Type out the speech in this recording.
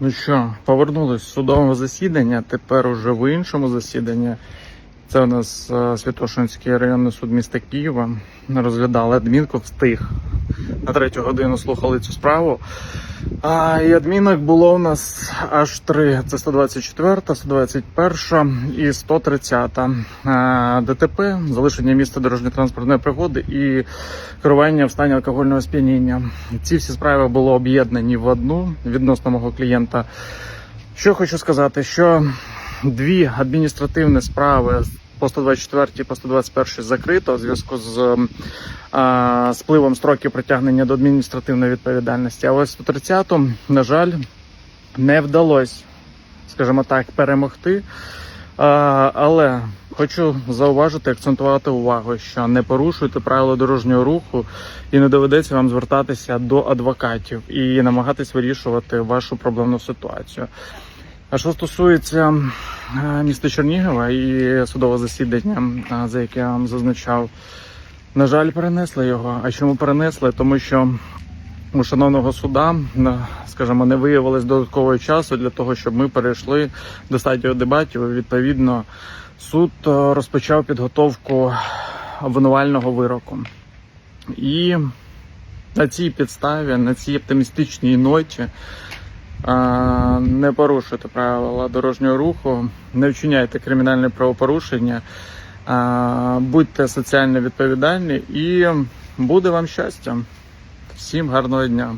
Ну що, повернулись з судового засідання. Тепер уже в іншому засіданні. Це у нас е, Святошинський районний суд міста Києва. Розглядали адмінку, встиг. На третю годину слухали цю справу. А, і адмінок було у нас аж три: це 124, 121 і 130. А, ДТП, залишення місця дорожньо-транспортної пригоди і керування в стані алкогольного сп'яніння. Ці всі справи були об'єднані в одну відносно мого клієнта. Що хочу сказати, що дві адміністративні справи по 124 і по 121 закрито у зв'язку з а, спливом строків притягнення до адміністративної відповідальності. А ось 130, на жаль, не вдалося, скажімо так, перемогти. А, але хочу зауважити, акцентувати увагу, що не порушуйте правила дорожнього руху і не доведеться вам звертатися до адвокатів і намагатись вирішувати вашу проблемну ситуацію. А що стосується е, міста Чернігова і судового засідання, е, за яке я вам зазначав, на жаль, перенесли його. А чому перенесли? Тому що у шановного суда, скажімо, не виявилось додаткового часу для того, щоб ми перейшли до стадії дебатів. Відповідно, суд е, розпочав підготовку обвинувального вироку. І на цій підставі, на цій оптимістичній ноті. Не порушуйте правила дорожнього руху, не вчиняйте кримінальне правопорушення, будьте соціально відповідальні і буде вам щастя. Всім гарного дня!